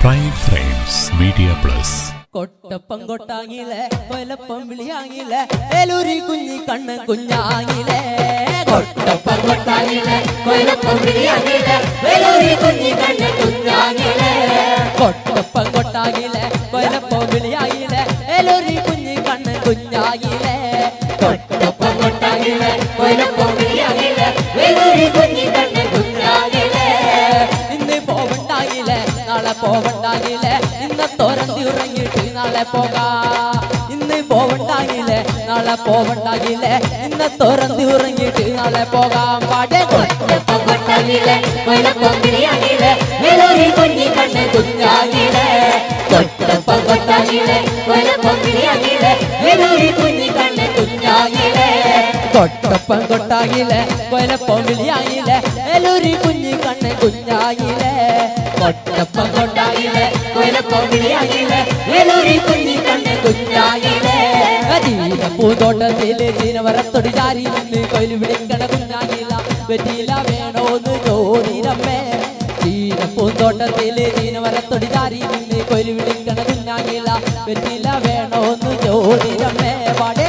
Prime frames media plus കൊട്ടപ്പം കൊട്ടാങ്ങിലെ കൊലപ്പം വിളിയാങ്ങിലെ Veluri കുഞ്ഞി കണ്ണൻ കുഞ്ഞാങ്ങിലെ കൊട്ടൊപ്പം കൊട്ടാകിലെ കൊലപ്പം ബിരിയാണിയിലെ വെള്ളൂരി കുഞ്ഞിക്കണ്ണൻ കുഞ്ഞാകിലെ കൊട്ടപ്പം കൊട്ടാങ്ങിലെ കൊലപ്പം വിളിയാങ്ങിലെ വേലൂരി കുഞ്ഞി കണ്ണൻ കുഞ്ഞാങ്ങിലെ കൊട്ടൊപ്പം കൊട്ടാകിലെ കൊലപ്പം ബിരിയാണിയിലെ വെള്ളൂരി കുഞ്ഞിക്കണ്ണൻ കുഞ്ഞാകിലെ ഇന്ന് പോവണ്ടാങ്ങിലെ നാളെ പോവണ്ടാങ്ങിലെ ഇന്ന് തുറന്തി ഉറങ്ങിയിട്ട് നാളെ പോകാം ഇന്ന് പോവണ്ടാങ്ങിലെ നാളെ പോവണ്ടാങ്ങിലെ ഇന്ന് തുറന്തി ഉറങ്ങിയിട്ട് നാളെ പോകാം പാടേ കൊട്ടൊപ്പം കൊട്ടാകിലെ കൊലപ്പം ബിരിയാണിയിലെ വെള്ളൂരി കുഞ്ഞിക്കണ്ണൻ കുഞ്ഞാകിലെ കൊട്ടൊപ്പം കൊട്ടാകിലെ കൊലപ്പം ബിരിയാണിയിലെ വെള്ളൂരി കുഞ്ഞിക്കണ്ണൻ കുഞ്ഞാകിലെ കൊട്ടപ്പം കൊട്ടാങ്ങിലെ കൊലപ്പം വിളിയായില്ലേ എല്ലൊരു കുഞ്ഞി കണ്ണ് കുഞ്ഞാങ്ങിലെ കൊട്ടപ്പം കൊട്ടാകിലെ കൊലപ്പം വിളിയാകിലെ എലൊരു കുഞ്ഞു കണ്ണ് കുഞ്ഞാകിലെ പൂന്തോട്ടത്തിൽ ജീനവരത്തൊടി ചാരി നിന്ന് കൊയിൽ വിളിക്കണ കുഞ്ഞാങ്ങില വെറ്റില വേണോന്ന് ചോദിരമ്മേ. ജീന പൂന്തോട്ടത്തിൽ ജീനവരത്തൊടി ചാരി നിന്ന് കൊയിൽ വിളിക്കണ കുഞ്ഞാങ്ങില വെറ്റില വേണോന്ന് ചോദിരമ്മേ. പാടേ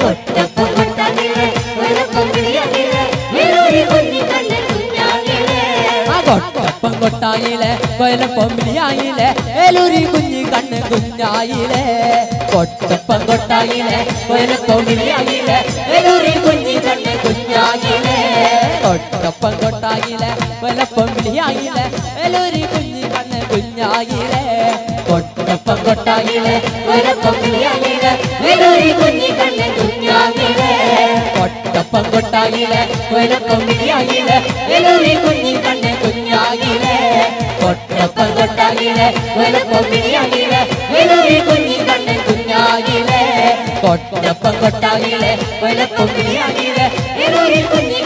കൊട്ടപ്പം കൊട്ടായിലെ കൊയലപ്പം ബിരിയാണിയിലെ വേലൂരി കുഞ്ഞി കണ്ണ് കുഞ്ഞായിലെ. കൊട്ടപ്പം കൊട്ടായിലെ കൊയലപ്പം ബിരിയാണിയിലെ വേലൂരി കുഞ്ഞി കണ്ണ് കുഞ്ഞായിലെ കൊട്ടപ്പം കൊട്ടായിലെ കൊയലപ്പം ബിരിയാണിയിലെ വേലൂരി കുഞ്ഞി കണ്ണ് കുഞ്ഞായിലെ. കൊട്ടപ്പം കൊട്ടായിലെ കൊലപ്പം വെള്ളൂരി കുഞ്ഞിക്കണ്ണൻ കുഞ്ഞാകിലെ കൊട്ടപ്പം കൊട്ടായിലെ കൊയലപ്പം ബിരിയാണിയിലെ വെള്ളൂരി കുഞ്ഞിക്കണ്ണൻ കുഞ്ഞാകിലെ കൊട്ടപ്പം കൊട്ടാകിലെ കൊലപ്പം ബിരിയാണിയിലെ വെള്ളൂരി കുഞ്ഞിക്കണ്ണൻ കുഞ്ഞാകിലെ കൊട്ടപ്പം കൊട്ടായിലെ കൊലപ്പം ബിരിയാണിയിലെ വെള്ളൂരി കുഞ്ഞി